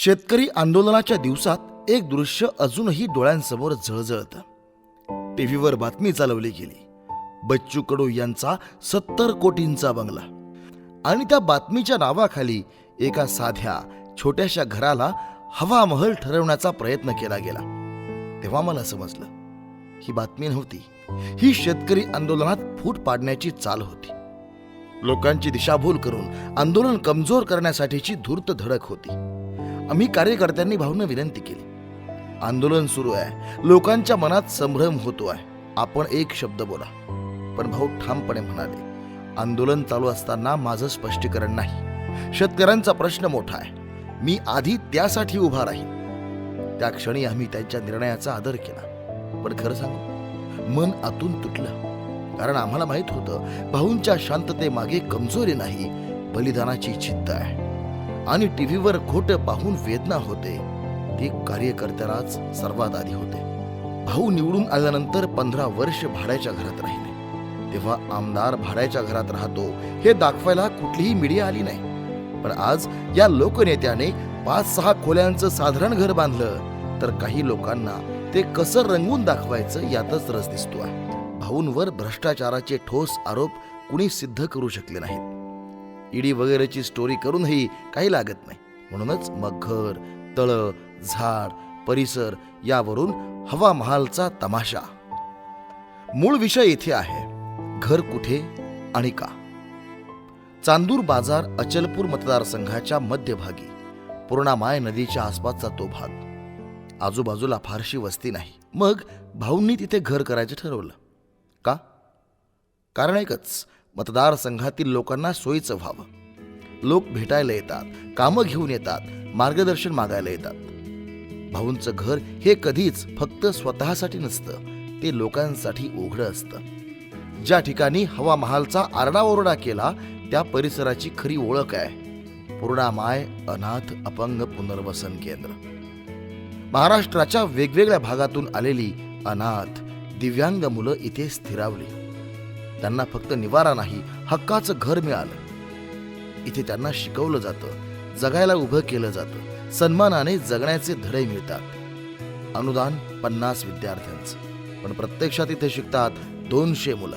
शेतकरी आंदोलनाच्या दिवसात एक दृश्य अजूनही डोळ्यांसमोर झळझळतं. टीव्हीवर बातमी चालवली गेली. बच्चू कडू यांचा सत्तर कोटींचा बंगला. आणि त्या बातमीच्या नावाखाली एका साध्या छोट्याशा घराला हवा महल ठरवण्याचा प्रयत्न केला गेला. तेव्हा मला समजलं ही बातमी नव्हती. ही शेतकरी आंदोलनात फूट पाडण्याची चाल होती. लोकांची दिशाभूल करून आंदोलन कमजोर करण्यासाठीची धूर्त धडक होती. आम्ही कार्यकर्त्यांनी भाऊंना विनंती केली. आंदोलन सुरू आहे. लोकांच्या मनात संभ्रम होतो आहे. आपण एक शब्द बोला. पण भाऊ ठामपणे म्हणाले आंदोलन चालू असताना माझं स्पष्टीकरण नाही. शेतकऱ्यांचा प्रश्न मोठा आहे. मी आधी त्यासाठी उभा राहीन. त्या क्षणी आम्ही त्यांच्या निर्णयाचा आदर केला. पण खरं सांगू मन आतून तुटलं. कारण आम्हाला माहीत होतं भाऊंच्या शांततेमागे कमजोरी नाही बलिदानाची चित्त आहे. आणि टीव्हीवर खोट पाहून वेदना होते. ते कार्यकर्त्यालाच सर्वात आधी होते. भाऊ निवडून आल्यानंतर पंधरा वर्ष भाड्याच्या घरात राहिले. तेव्हा आमदार भाड्याच्या घरात राहतो हे दाखवायला कुठलीही मीडिया आली नाही. पण आज या लोकनेत्याने पाच सहा खोल्यांचं साधारण घर बांधलं तर काही लोकांना ते कसं रंगून दाखवायचं यातच रस दिसतो आहे भाऊंवर भ्रष्टाचाराचे ठोस आरोप कुणी सिद्ध करू शकले नाहीत. इडी वगैरेची स्टोरी करूनही काही लागत नाही. म्हणूनच मग घर तळ झाड परिसर यावरून हवा महालचा तमाशा. मूळ विषय इथे आहे घर कुठे आणि का? चांदूर बाजार अचलपूर मतदारसंघाच्या मध्यभागी पूर्णामाय नदीच्या आसपासचा तो भाग. आजूबाजूला फारशी वस्ती नाही. मग भाऊंनी तिथे घर करायचं ठरवलं. का? कारण एकच मतदारसंघातील लोकांना सोयीचं व्हावं. लोक भेटायला येतात कामं घेऊन येतात मार्गदर्शन मागायला येतात. भाऊंचं घर हे कधीच फक्त स्वतःसाठी नसतं ते लोकांसाठी उघडं असतं. ज्या ठिकाणी हवा महालचा आरडाओरडा केला त्या परिसराची खरी ओळख आहे. पूर्णामाय अनाथ अपंग पुनर्वसन केंद्र. महाराष्ट्राच्या वेगवेगळ्या भागातून आलेली अनाथ दिव्यांग मुलं इथे स्थिरावली. त्यांना फक्त निवारा नाही हक्काचं घर मिळालं. इथे त्यांना शिकवलं जातं जगायला उभं केलं जातं सन्मानाने जगण्याचे धडे मिळतात. अनुदान पन्नास विद्यार्थ्यांचं. पण प्रत्यक्षात इथे शिकतात दोनशे मुलं.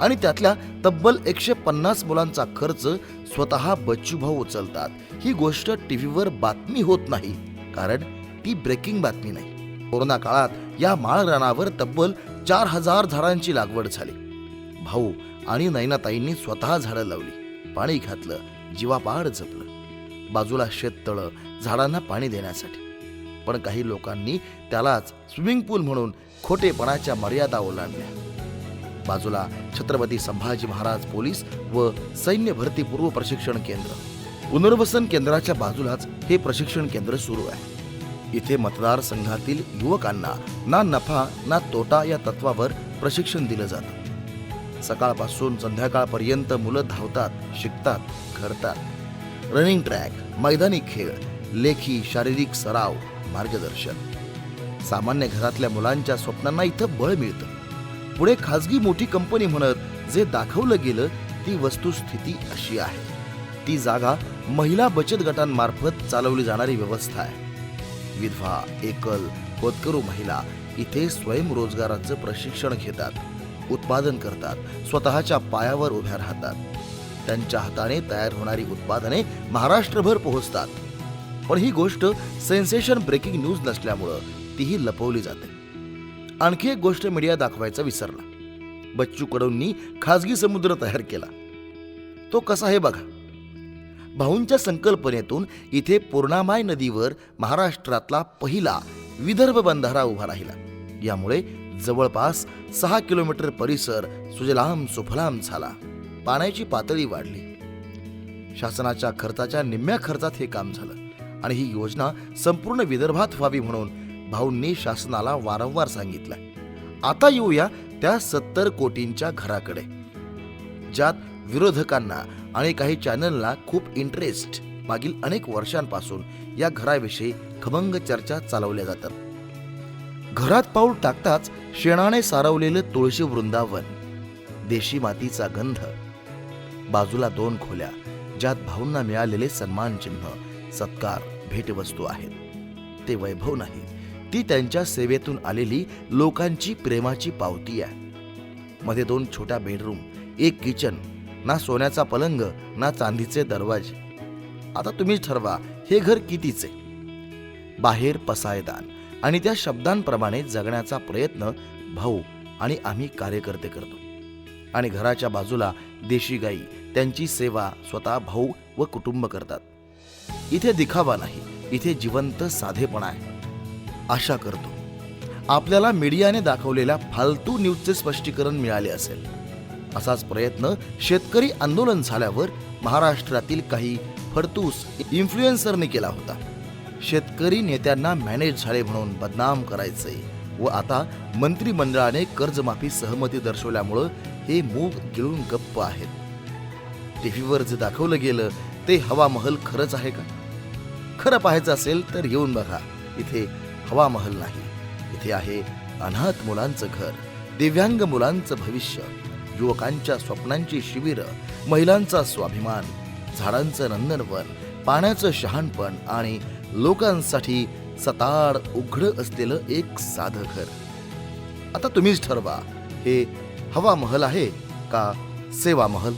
आणि त्यातल्या तब्बल एकशे पन्नास मुलांचा खर्च स्वतः बच्चूभाऊ उचलतात. ही गोष्ट टीव्हीवर बातमी होत नाही कारण ती ब्रेकिंग बातमी नाही. कोरोना काळात या माळ रानावर तब्बल चार हजार झाडांची लागवड झाली. भाऊ आणि नैनाताईंनी स्वतः झाडं लावली. पाणी घातलं जीवापाड जपलं. बाजूला शेततळं झाडांना पाणी देण्यासाठी. पण काही लोकांनी त्यालाच स्विमिंग पूल म्हणून खोटेपणाच्या मर्यादा ओलांडल्या. बाजूला छत्रपती संभाजी महाराज पोलीस व सैन्य भरती पूर्व प्रशिक्षण केंद्र. पुनर्वसन केंद्राच्या बाजूलाच हे प्रशिक्षण केंद्र सुरू आहे. इथे मतदारसंघातील युवकांना ना नफा ना तोटा या तत्वावर प्रशिक्षण दिलं जातं. सकाळपासून संध्याकाळपर्यंत मुलं धावतात शिकतात घडतात. रनिंग ट्रॅक मैदानी खेळ लेखी शारीरिक सराव मार्गदर्शन. सामान्य घरातल्या मुलांच्या स्वप्नांना इथं बळ मिळतं. पुढे खाजगी मोठी कंपनी म्हणत जे दाखवलं गेलं ती वस्तुस्थिती अशी आहे. ती जागा महिला बचत गटांमार्फत चालवली जाणारी व्यवस्था आहे. विधवा एकल होतकरू महिला इथे स्वयंरोजगाराचं प्रशिक्षण घेतात. उत्पादन करतात. स्वतःच्या पायावर उभ्या राहतात. त्यांच्या हाताने तयार होणारी उत्पादने महाराष्ट्रभर पोहोचतात. पण ही गोष्ट सेन्सेशन ब्रेकिंग न्यूज नसल्यामुळं तीही लपवली जाते. आणखी एक गोष्ट मीडिया दाखवायचा विसरला. बच्चू कडूंनी खाजगी समुद्र तयार केला. तो कसा आहे बघा. भाऊंच्या संकल्पनेतून इथे पूर्णामाय नदीवर महाराष्ट्रातला पहिला विदर्भ बंधारा उभा राहिला. यामुळे जवळपास सहा किलोमीटर परिसर सुजलाम सुफलाम झाला. पाण्याची पातळी वाढली. शासनाच्या खर्चाच्या निम्म्या खर्चात हे काम झालं आणि ही योजना संपूर्ण विदर्भात व्हावी म्हणून भाऊंनी शासनाला वारंवार सांगितलं. आता येऊया त्या सत्तर कोटींच्या घराकडे ज्यात विरोधकांना आणि काही चॅनलला खूप इंटरेस्ट मागील अनेक वर्षांपासून या घराविषयी खमंग चर्चा चालवल्या जातात. घरात पाऊल टाकताच शेणाने सारवलेलं तुळशी वृंदावन देशी मातीचा गंध. बाजूला दोन खोल्या ज्यात भाऊंना मिळालेले सन्मान चिन्ह सत्कार भेटवस्तू आहेत. ते वैभव नाही ती त्यांच्या सेवेतून आलेली लोकांची प्रेमाची पावती आहे. मध्ये दोन छोट्या बेडरूम एक किचन ना सोन्याचा पलंग ना चांदीचे दरवाजे. आता तुम्हीच ठरवा हे घर कितीचे? बाहेर पसायदान आणि त्या शब्दांप्रमाणे जगण्याचा प्रयत्न भाऊ आणि आम्ही कार्यकर्ते करतो. आणि घराच्या बाजूला देशी गाई त्यांची सेवा स्वतः भाऊ व कुटुंब करतात. इथे दिखावा नाही इथे जिवंत साधेपणा आहे. आशा करतो आपल्याला मीडियाने दाखवलेल्या फालतू न्यूजचे स्पष्टीकरण मिळाले असेल. असाच प्रयत्न शेतकरी आंदोलन झाल्यावर महाराष्ट्रातील काही फडतूस इन्फ्लुएन्सरने केला होता. शेतकरी नेत्यांना मॅनेज झाले म्हणून बदनाम करायचे. व आता मंत्रिमंडळाने कर्जमाफी सहमती दर्शवल्यामुळं हे मूग गिळून गप्प आहेत. टीव्हीवर जे दाखवलं गेलं ते हवा महल खरंच आहे का? खरं पाहायचं असेल तर येऊन बघा. इथे हवा महल नाही. इथे आहे अनाथ मुलांचं घर दिव्यांग मुलांचं भविष्य युवकांच्या स्वप्नांची शिबिरं महिलांचा स्वाभिमान झाडांचं नंदनवन पाण्याचं शहाणपण आणि लोकांसाठी सताड उघड असलेलं एक साधं घर. आता तुम्हीच ठरवा हे हवा महल आहे का सेवा महल?